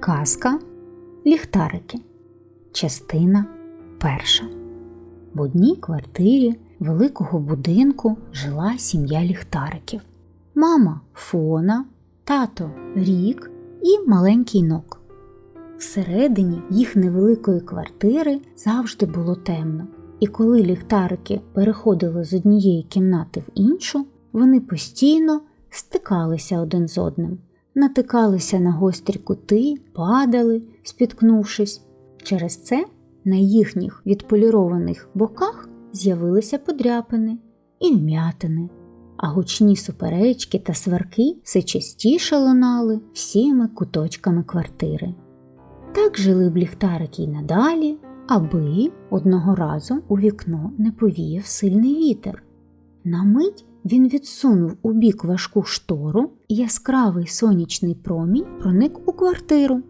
Казка Ліхтарики. Частина перша. В одній квартирі великого будинку жила сім'я ліхтариків. Мама Фона, тато Рік і маленький нок. Всередині їх невеликої квартири завжди було темно, і коли ліхтарики переходили з однієї кімнати в іншу, вони постійно стикалися один з одним, натикалися на гострі кути, падали, спіткнувшись. Через це на їхніх відполірованих боках з'явилися подряпини і вм'ятини, а гучні суперечки та сварки все частіше лунали всіми куточками квартири. Так жили б ліхтарики й надалі, аби одного разу у вікно не повіяв сильний вітер. На мить він відсунув у бік важку штору, і яскравий сонячний промінь проник у квартиру.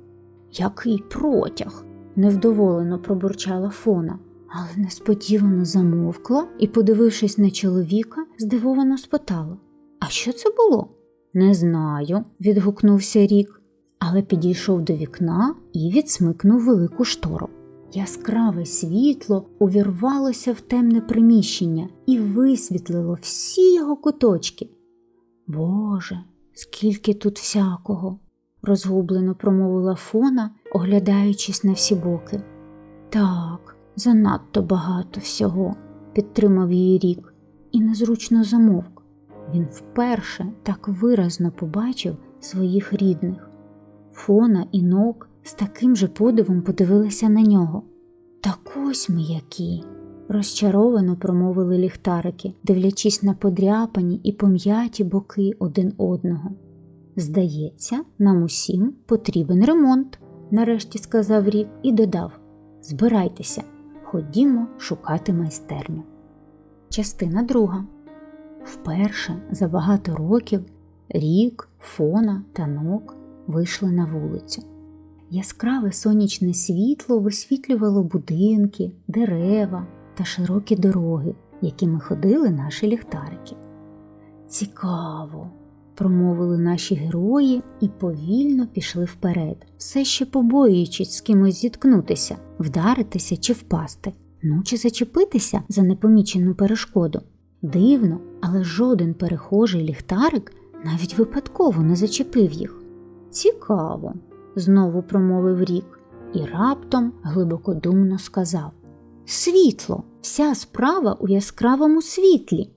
Який протяг! невдоволено пробурчала фона, але несподівано замовкла і, подивившись на чоловіка, здивовано спитала: А що це було? Не знаю, відгукнувся Рік, але підійшов до вікна і відсмикнув велику штору. Яскраве світло увірвалося в темне приміщення і висвітлило всі його куточки. Боже, скільки тут всякого, розгублено промовила фона, оглядаючись на всі боки. Так, занадто багато всього, підтримав її рік і незручно замовк. Він вперше так виразно побачив своїх рідних. Фона і нок з таким же подивом подивилися на нього. Так ось ми які. розчаровано промовили ліхтарики, дивлячись на подряпані і пом'яті боки один одного. Здається, нам усім потрібен ремонт, нарешті сказав Рік і додав Збирайтеся, ходімо шукати майстерню. Частина друга. Вперше за багато років Рік, Фона та Нок вийшли на вулицю. Яскраве сонячне світло висвітлювало будинки, дерева та широкі дороги, якими ходили наші ліхтарики. Цікаво, промовили наші герої і повільно пішли вперед, все ще побоюючись з кимось зіткнутися, вдаритися чи впасти, ну чи зачепитися за непомічену перешкоду. Дивно, але жоден перехожий ліхтарик навіть випадково не зачепив їх. Цікаво, знову промовив рік і раптом глибокодумно сказав Світло, вся справа у яскравому світлі.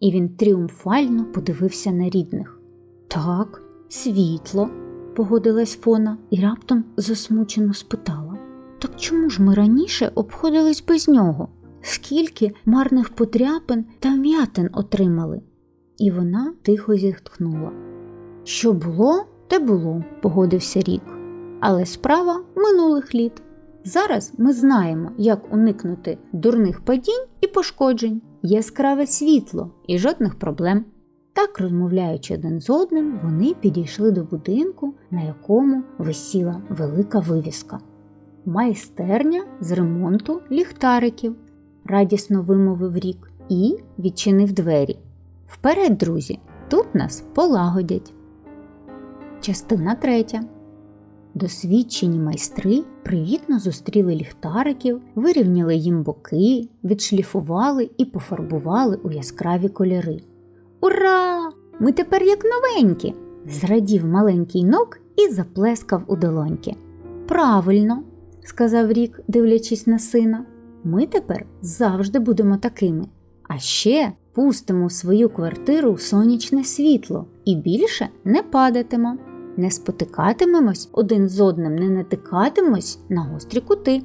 І він тріумфально подивився на рідних. Так, світло, погодилась Фона і раптом засмучено спитала. Так чому ж ми раніше обходились без нього? Скільки марних подряпин та м'ятин отримали? І вона тихо зітхнула. Що було, те було, погодився рік. Але справа минулих літ. Зараз ми знаємо, як уникнути дурних падінь і пошкоджень, яскраве світло і жодних проблем. Так, розмовляючи один з одним, вони підійшли до будинку, на якому висіла велика вивіска. Майстерня з ремонту ліхтариків, радісно вимовив рік і відчинив двері. Вперед, друзі, тут нас полагодять. Частина третя. Досвідчені майстри привітно зустріли ліхтариків, вирівняли їм боки, відшліфували і пофарбували у яскраві кольори. Ура! Ми тепер як новенькі! зрадів маленький нок і заплескав у долоньки. Правильно, сказав Рік, дивлячись на сина, ми тепер завжди будемо такими. А ще пустимо в свою квартиру сонячне світло і більше не падатимо не спотикатимемось один з одним, не натикатимось на гострі кути.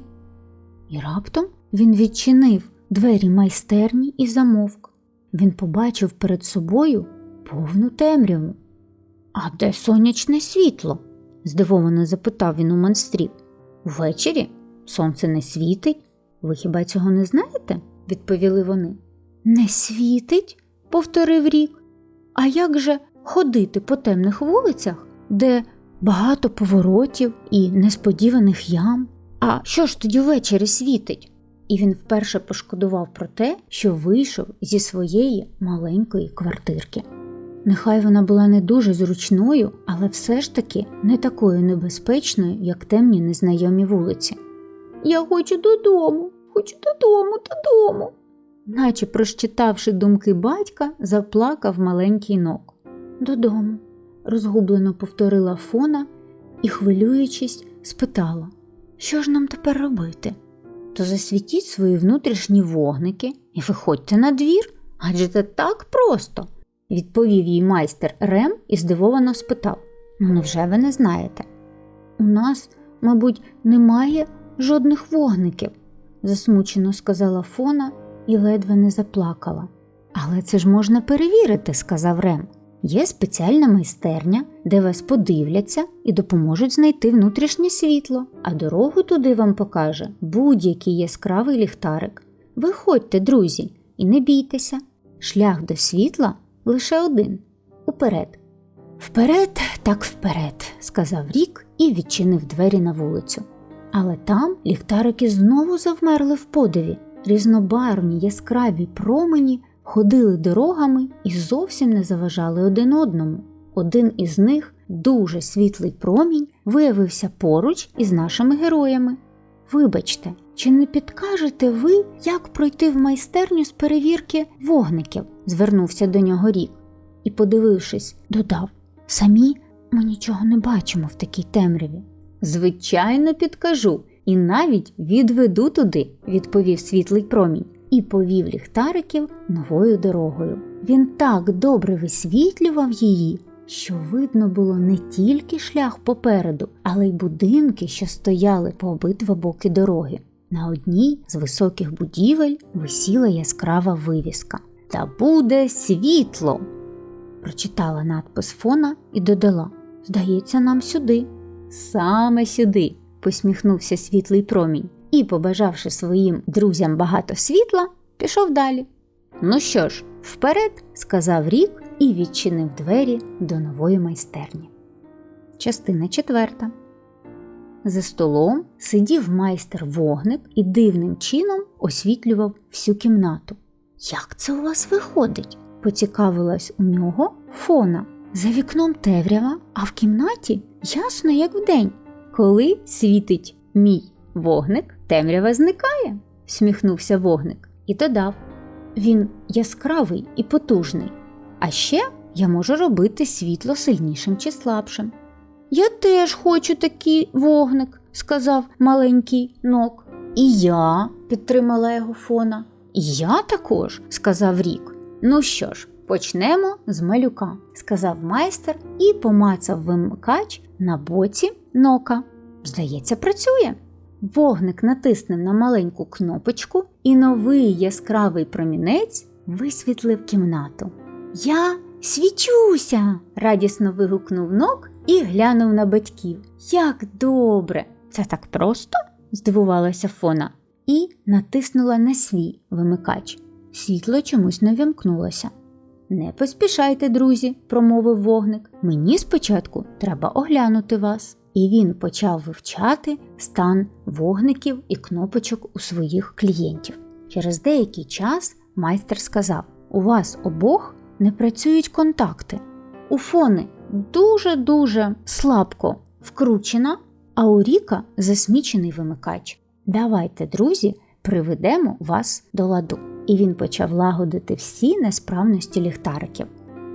І раптом він відчинив двері майстерні і замовк. Він побачив перед собою повну темряву. А де сонячне світло? здивовано запитав він у монстрів. Ввечері сонце не світить. Ви хіба цього не знаєте? відповіли вони. Не світить, повторив рік. А як же ходити по темних вулицях де багато поворотів і несподіваних ям. А що ж тоді ввечері світить? І він вперше пошкодував про те, що вийшов зі своєї маленької квартирки. Нехай вона була не дуже зручною, але все ж таки не такою небезпечною, як темні незнайомі вулиці. Я хочу додому, хочу додому, додому. Наче прощитавши думки батька, заплакав маленький нок. Додому, розгублено повторила Фона і, хвилюючись, спитала, що ж нам тепер робити? То засвітіть свої внутрішні вогники і виходьте на двір, адже це так просто, відповів їй майстер Рем і здивовано спитав: Ну, невже ви не знаєте? У нас, мабуть, немає жодних вогників, засмучено сказала Фона і ледве не заплакала. Але це ж можна перевірити, сказав Рем. Є спеціальна майстерня, де вас подивляться і допоможуть знайти внутрішнє світло, а дорогу туди вам покаже будь-який яскравий ліхтарик. Виходьте, друзі, і не бійтеся. Шлях до світла лише один уперед. Вперед, так вперед, сказав Рік і відчинив двері на вулицю. Але там ліхтарики знову завмерли в подиві. Різнобарвні яскраві промені ходили дорогами і зовсім не заважали один одному. Один із них, дуже світлий промінь, виявився поруч із нашими героями. Вибачте, чи не підкажете ви, як пройти в майстерню з перевірки вогників? звернувся до нього рік і, подивившись, додав Самі ми нічого не бачимо в такій темряві. Звичайно, підкажу і навіть відведу туди, відповів світлий промінь і повів ліхтариків новою дорогою. Він так добре висвітлював її, що видно було не тільки шлях попереду, але й будинки, що стояли по обидва боки дороги. На одній з високих будівель висіла яскрава вивіска. Та буде світло. Прочитала надпис фона і додала Здається, нам сюди. Саме сюди, посміхнувся світлий промінь і, побажавши своїм друзям багато світла, пішов далі. Ну що ж, вперед, сказав рік і відчинив двері до нової майстерні. Частина четверта. За столом сидів майстер вогник і дивним чином освітлював всю кімнату. Як це у вас виходить? поцікавилась у нього фона. За вікном темрява, а в кімнаті ясно, як вдень. Коли світить мій вогник, темрява зникає, сміхнувся вогник і додав. Він яскравий і потужний. А ще я можу робити світло сильнішим чи слабшим. Я теж хочу такий вогник, сказав маленький нок. І я, підтримала його фона. Я також, сказав Рік. Ну що ж, почнемо з малюка, сказав майстер і помацав вимикач на боці нока. Здається, працює. Вогник натиснув на маленьку кнопочку, і новий яскравий промінець висвітлив кімнату. Я свічуся! радісно вигукнув нок і глянув на батьків. Як добре! Це так просто? здивувалася Фона і натиснула на свій вимикач. Світло чомусь не вимкнулося. Не поспішайте, друзі, промовив вогник. Мені спочатку треба оглянути вас. І він почав вивчати стан вогників і кнопочок у своїх клієнтів. Через деякий час майстер сказав: У вас обох не працюють контакти. У фони дуже-дуже слабко вкручена, а у Ріка засмічений вимикач. Давайте, друзі, приведемо вас до ладу. І він почав лагодити всі несправності ліхтариків.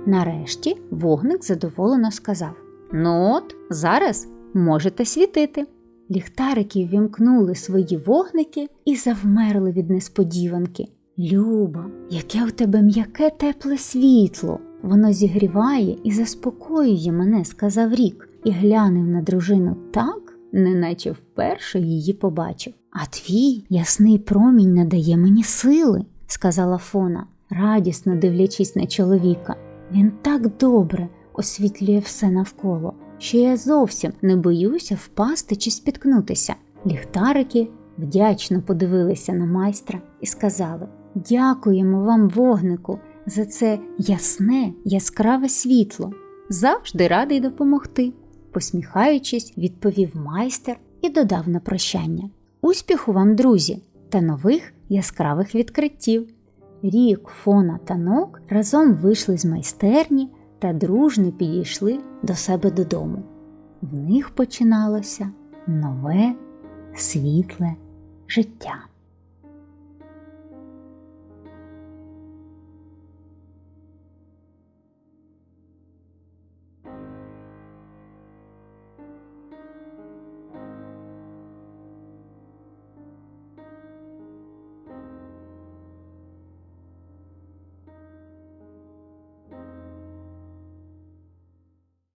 Нарешті вогник задоволено сказав: Ну от, зараз можете світити. Ліхтарики вімкнули свої вогники і завмерли від несподіванки. Люба, яке у тебе м'яке тепле світло. Воно зігріває і заспокоює мене, сказав Рік, і глянув на дружину так, неначе вперше її побачив. А твій ясний промінь надає мені сили, сказала Фона, радісно дивлячись на чоловіка. Він так добре освітлює все навколо, що я зовсім не боюся впасти чи спіткнутися. Ліхтарики вдячно подивилися на майстра і сказали Дякуємо вам, вогнику, за це ясне, яскраве світло. Завжди радий допомогти, посміхаючись, відповів майстер і додав на прощання. Успіху вам, друзі, та нових яскравих відкриттів. Рік, фона та нок разом вийшли з майстерні та дружно підійшли до себе додому. В них починалося нове світле життя.